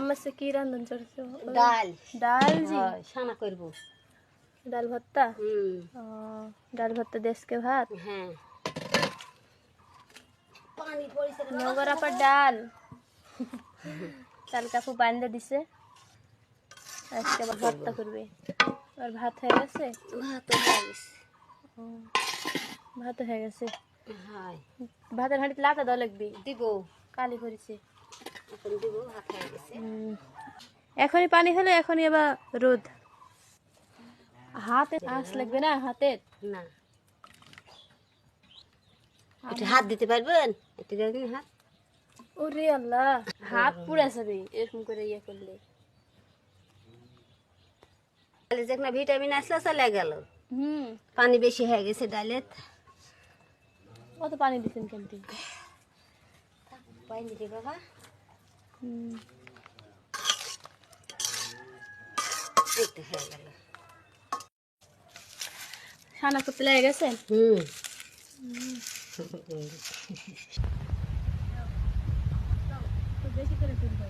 আমার সে কি রান্ধন চড়ছো ডাল। ডাল জি? হয়, সানা করব। ডাল ভর্তা? হুম। ডাল ভর্তা দেশকে ভাত? হ্যাঁ। পানি পড়েছে। নগর আপার ডাল। ডাল কাকু বান্ধে দিছে। আজকে আবার ভর্তা করবে। আর ভাত হয়ে গেছে? ভাত হয়ে গেছে। ও, ভাত হয়ে গেছে। ভাতের হাঁড়িতে লাতা দেওয়া লাগবে? দিব। কালি করেছে। এখনই পানি হলে এখনই আবার রোদ। হাতে আঁচ লাগবে না হাতের না। একটু হাত দিতে পারবেন? একটু দেখুন হাত। ওরে আল্লাহ হাত পুড়ে যাবে এরকম করে ইয়ে করলে। ডালে যে একটা ভিটামিন আসলে চলে গেল। হুম। পানি বেশি হয়ে গেছে ডালে কত পানি দিচ্ছেন কেমতি পানি রে বাবা। হুম একটু হয়ে গেল সানা করতে লেগে গেছে হুম বেশি করে তুলবে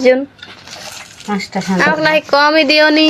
জন পাঁচটা আমাকে নাই কমই দিও নি